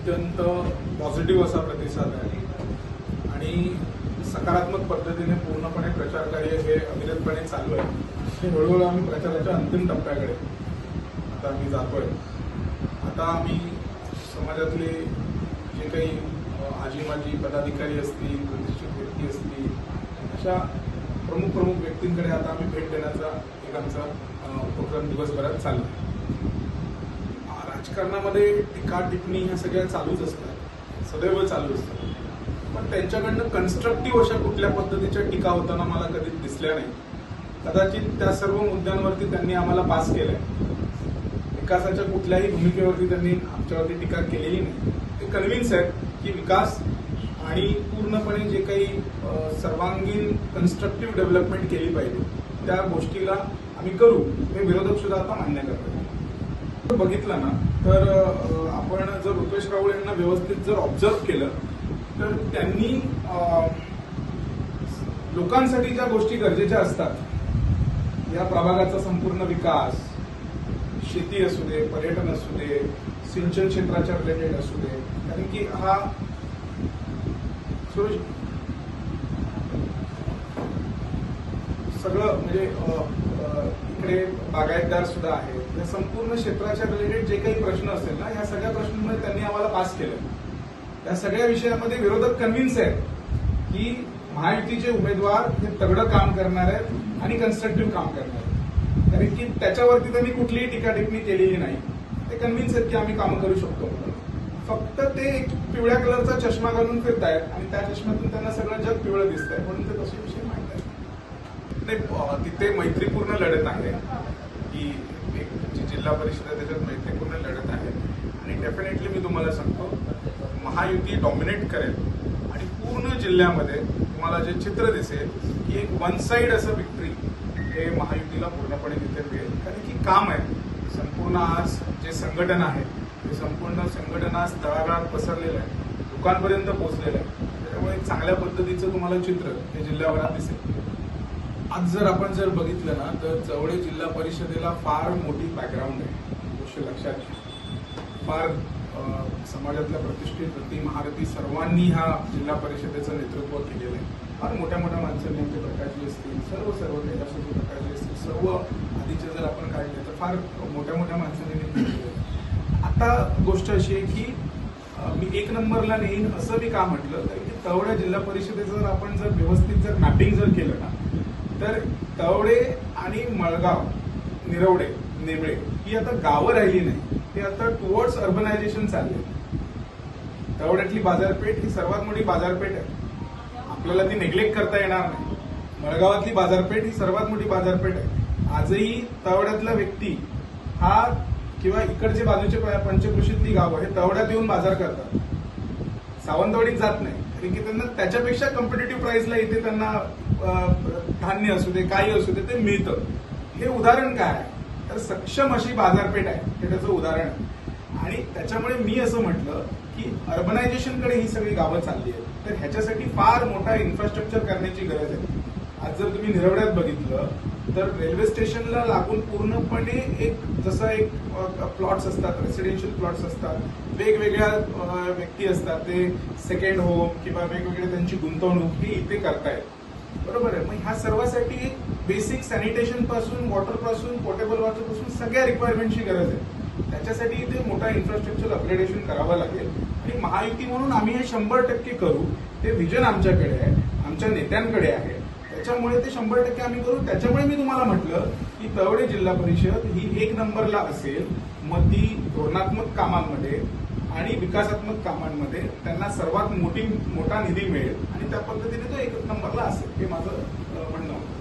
अत्यंत पॉझिटिव्ह असा प्रतिसाद आहे. आणि सकारात्मक पद्धतीने पूर्णपणे प्रचार कार्य हे अविरतपणे चालू आहे. हे हळूहळू आम्ही प्रचाराच्या अंतिम टप्प्याकडे आता आम्ही जातोय. आता आम्ही समाजातले जे काही आजी माजी पदाधिकारी असतील प्रतिष्ठित व्यक्ती असतील अशा प्रमुख प्रमुख व्यक्तींकडे आता आम्ही भेट देण्याचा एक आमचा उपक्रम दिवसभरात चालू आहे. राजकारणामध्ये टीका टिप्पणी ह्या सगळ्या चालूच असतात. सदैव चालू असतात. पण त्यांच्याकडनं कन्स्ट्रक्टिव्ह अशा कुठल्या पद्धतीच्या टीका होताना मला कधी दिसल्या नाही कदाचित त्या सर्व मुद्द्यांवरती त्यांनी आम्हाला पास केलंय. विकासाच्या कुठल्याही भूमिकेवरती त्यांनी आमच्यावरती टीका केलेली नाही. ते कन्व्हिन्स आहेत की विकास आणि पूर्णपणे जे काही सर्वांगीण कन्स्ट्रक्टिव्ह डेव्हलपमेंट केली पाहिजे त्या गोष्टीला आम्ही करू हे विरोधक सुद्धा आता मान्य करतात. बघितलं ना तर आपण जर रुपेश राऊळ यांना व्यवस्थित जर ऑब्झर्व केलं तर त्यांनी लोकांसाठी ज्या गोष्टी गरजेच्या असतात या प्रभागाचा संपूर्ण विकास शेती असू दे पर्यटन असू दे सिंचन क्षेत्राच्या रिलेटेड असू दे कारण की हा सगळं म्हणजे इकडे बागायतदार सुद्धा आहेत. या संपूर्ण क्षेत्राच्या रिलेटेड जे काही प्रश्न असेल ना या सगळ्या प्रश्नांमध्ये त्यांनी आम्हाला पास केलं. या सगळ्या विषयामध्ये विरोधक कन्व्हिन्स आहेत की महायुतीचे उमेदवार हे तगडं काम करणार आहेत आणि कन्स्ट्रक्टिव्ह काम करणार आहेत. कारण की त्याच्यावरती त्यांनी कुठलीही टीका टिप्पणी केलेली नाही. ते कन्व्हिन्स आहेत की आम्ही कामं करू शकतो. फक्त ते एक पिवळ्या कलरचा चष्मा घालून फिरतायत आणि त्या चष्म्यातून त्यांना सगळं जग पिवळं दिसतंय म्हणून ते तसे विषय माहिती ते तिथे मैत्रीपूर्ण लढत आहे. की एक जी जिल्हा परिषद आहे त्याच्यात मैत्रीपूर्ण लढत आहे. आणि डेफिनेटली मी तुम्हाला सांगतो महायुती डॉमिनेट करेल. आणि पूर्ण जिल्ह्यामध्ये तुम्हाला जे चित्र दिसेल की एक वन साईड असं विक्ट्री हे महायुतीला पूर्णपणे तिथे मिळेल. कारण की काम आहे. संपूर्ण आज जे संघटन आहे ते संपूर्ण संघटन आज तळागाळात पसरलेलं आहे. लोकांपर्यंत पोहोचलेलं आहे. त्यामुळे एक चांगल्या पद्धतीचं तुम्हाला चित्र हे जिल्ह्याभरात दिसेल. आज जर आपण जर बघितलं ना तर चवळे जिल्हा परिषदेला फार मोठी बॅकग्राऊंड आहे. गोष्ट लक्षात घ्या फार समाजातल्या प्रतिष्ठित व्यक्ती महारथी सर्वांनी हा जिल्हा परिषदेचं नेतृत्व केलेलं आहे. फार मोठ्या मोठ्या माणसांनी आमचे प्रकाशजी असतील सर्व सर्व कैलासजी प्रकाशजी असतील सर्व आधीचे जर आपण काढले तर फार मोठ्या मोठ्या माणसांनी नेतृत्व आता गोष्ट अशी आहे की मी एक नंबरला नेईन असं मी का म्हटलं? तर की तवड्या जिल्हा परिषदेचं जर आपण जर व्यवस्थित जर मॅपिंग जर केलं ना तर तवडे आणि मळगाव निरवडे नेमळे ही आता गावं राहिली नाही. ते आता टुवर्ड्स अर्बनायझेशन चालले तवड्यातली बाजारपेठ ही सर्वात मोठी बाजारपेठ आहे. आपल्याला ती नेग्लेक्ट करता येणार नाही. मळगावातली बाजारपेठ ही सर्वात मोठी बाजारपेठ आहे. आजही तवड्यातला व्यक्ती हा किंवा इकडचे बाजूचे प- पंचकृषीतली गावं हे तवड्यात येऊन बाजार करतात. सावंतवाडीत जात नाही. कारण की त्यांना त्याच्यापेक्षा कॉम्पिटेटिव्ह प्राइसला इथे त्यांना धान्य असू दे काही असू दे ते मिळतं. हे उदाहरण काय आहे? तर सक्षम अशी बाजारपेठ आहे हे त्याचं उदाहरण आहे. आणि त्याच्यामुळे मी असं म्हटलं की अर्बनायझेशनकडे ही सगळी गावं चालली आहेत. तर ह्याच्यासाठी फार मोठा इन्फ्रास्ट्रक्चर करण्याची गरज आहे. आज जर तुम्ही निरवड्यात बघितलं तर रेल्वे स्टेशनला लागून पूर्णपणे एक जसं एक प्लॉट्स असतात रेसिडेन्शियल प्लॉट्स असतात. वेगवेगळ्या व्यक्ती असतात ते सेकंड होम किंवा वेगवेगळ्या त्यांची गुंतवणूक ही इथे करतायत. बरोबर आहे. मग ह्या सर्वासाठी बेसिक सॅनिटेशनपासून वॉटरपासून पोर्टेबल वॉटरपासून सगळ्या रिक्वायरमेंटची गरज आहे. त्याच्यासाठी इथे मोठा इन्फ्रास्ट्रक्चर अपग्रेडेशन करावं लागेल. आणि महायुती म्हणून आम्ही हे शंभर टक्के करू. ते विजन आमच्याकडे आहे आमच्या नेत्यांकडे आहे. त्याच्यामुळे ते शंभर टक्के आम्ही करू. त्याच्यामुळे मी तुम्हाला म्हटलं की तवडे जिल्हा परिषद ही एक नंबरला असेल. मग ती धोरणात्मक कामांमध्ये आणि विकासात्मक कामांमध्ये त्यांना सर्वात मोठी मोठा निधी मिळेल आणि त्या पद्धतीने तो एक नंबरला असेल हे माझं म्हणणं होतं.